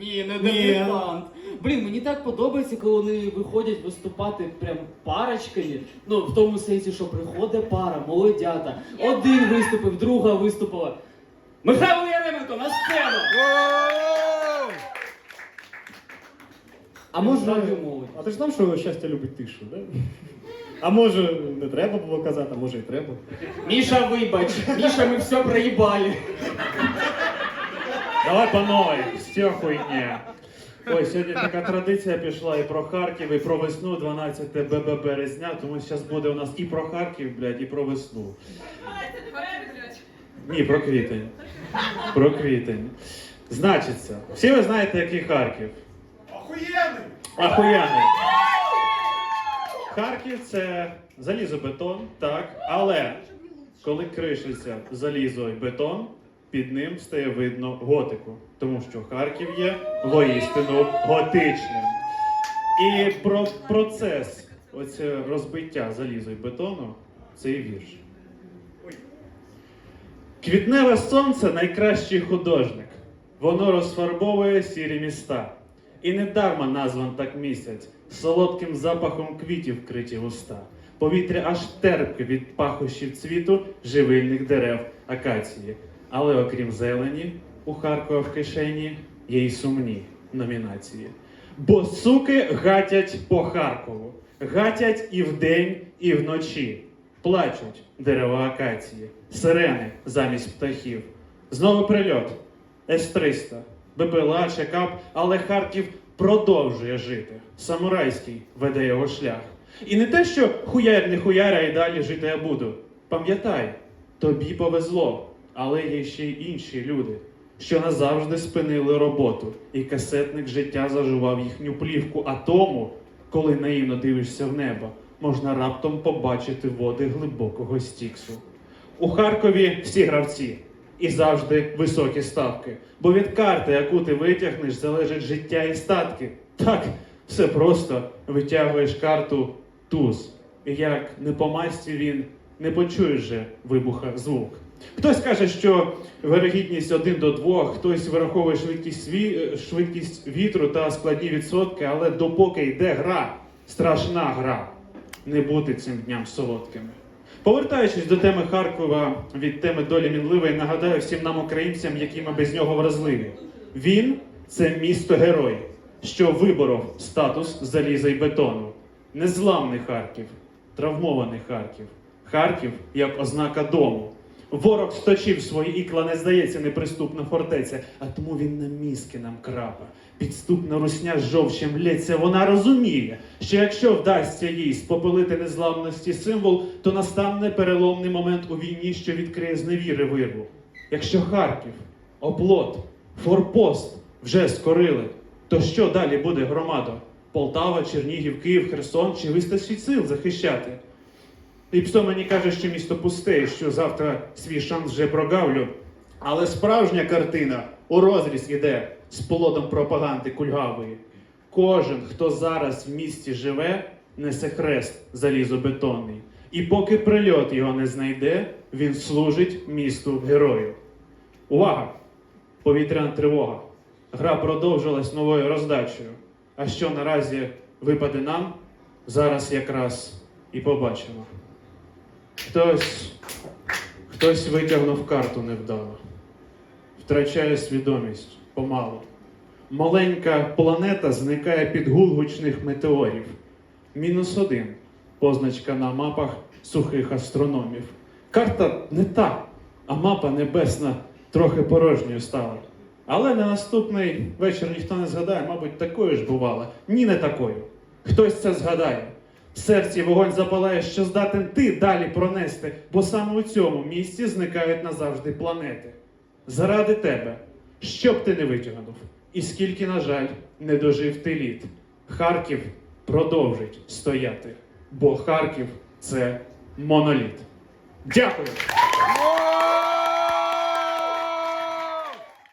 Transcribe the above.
Ні, не дебютант. Блін, мені так подобається, коли вони виходять виступати прям парочками. Ну, в тому сенсі, що приходить пара, молодята. Один виступив, друга виступила. Михайло Яременко на сцену! А може, молодь. а ти ж знав, що щастя любить тишу, да? А може, не треба було казати, а може і треба. Міша, вибач, Міша, ми все проїбали. Давай по новій, з цього хуйні. Ой, сьогодні така традиція пішла і про Харків, і про весну 12 ББ березня, тому зараз буде у нас і про Харків, блядь, і про весну. Ні, про квітень. Про квітень. Значиться, всі ви знаєте, який Харків. Охуєнний! Ахуєнний. Харків це залізобетон, так, але коли кришиться залізо і бетон, під ним стає видно готику, тому що Харків є воістину готичним. І про процес оце розбиття заліза і бетону це і вірш. Квітневе сонце найкращий художник. Воно розфарбовує сірі міста. І недарма назван так місяць, солодким запахом квітів вкриті уста. Повітря аж терпке від пахощів цвіту живильних дерев акації. Але окрім зелені, у Харкова в кишені є й сумні номінації. Бо суки гатять по Харкову, гатять і вдень, і вночі. Плачуть дерева акації, сирени замість птахів. Знову прильот. С-300, БПЛА, чекап, але Харків продовжує жити. Самурайський веде його шлях. І не те, що хуяр не хуяря і далі жити я буду. Пам'ятай, тобі повезло, але є ще й інші люди, що назавжди спинили роботу, і касетник життя заживав їхню плівку. А тому, коли наївно дивишся в небо, можна раптом побачити води глибокого стіксу. У Харкові всі гравці і завжди високі ставки. Бо від карти, яку ти витягнеш, залежить життя і статки. Так, все просто витягуєш карту туз. І як не по масті він, не почуєш же вибуха звук. Хтось каже, що вирогідність 1 до 2, хтось вираховує швидкість, сві... швидкість вітру та складні відсотки, але допоки йде гра, страшна гра, не бути цим дням солодкими. Повертаючись до теми Харкова від теми долі мінливої, нагадаю всім нам, українцям, які ми без нього вразливі. Він це місто герой, що виборов статус заліза й бетону. Незламний Харків, травмований Харків. Харків як ознака дому. Ворог сточив свої ікла, не здається неприступна фортеця, а тому він на мізки нам крапа. Підступна русня з жовчем лється. Вона розуміє, що якщо вдасться їй спопилити незламності символ, то настане переломний момент у війні, що відкриє з невіри вирву. Якщо Харків, оплот, форпост вже скорили, то що далі буде громадо? Полтава, Чернігів, Київ, Херсон чи вистачить сил захищати? І псо мені каже, що місто пусте, що завтра свій шанс вже прогавлю. Але справжня картина у розріз іде з плодом пропаганди кульгавої. Кожен, хто зараз в місті живе, несе хрест залізобетонний. І поки прильот його не знайде, він служить місту герою. Увага! Повітряна тривога. Гра продовжилась новою роздачею. А що наразі випаде нам, зараз якраз і побачимо. Хтось, хтось витягнув карту невдало, втрачає свідомість помалу. Маленька планета зникає під гул гучних метеорів. Мінус один позначка на мапах сухих астрономів. Карта не та, а мапа небесна трохи порожньою стала. Але на наступний вечір ніхто не згадає, мабуть, такою ж бувала. Ні, не такою. Хтось це згадає. Серці вогонь запалає, що здатен ти далі пронести, бо саме у цьому місці зникають назавжди планети. Заради тебе, що б ти не витягнув, і скільки, на жаль, не дожив ти літ. Харків продовжить стояти, бо Харків це моноліт. Дякую!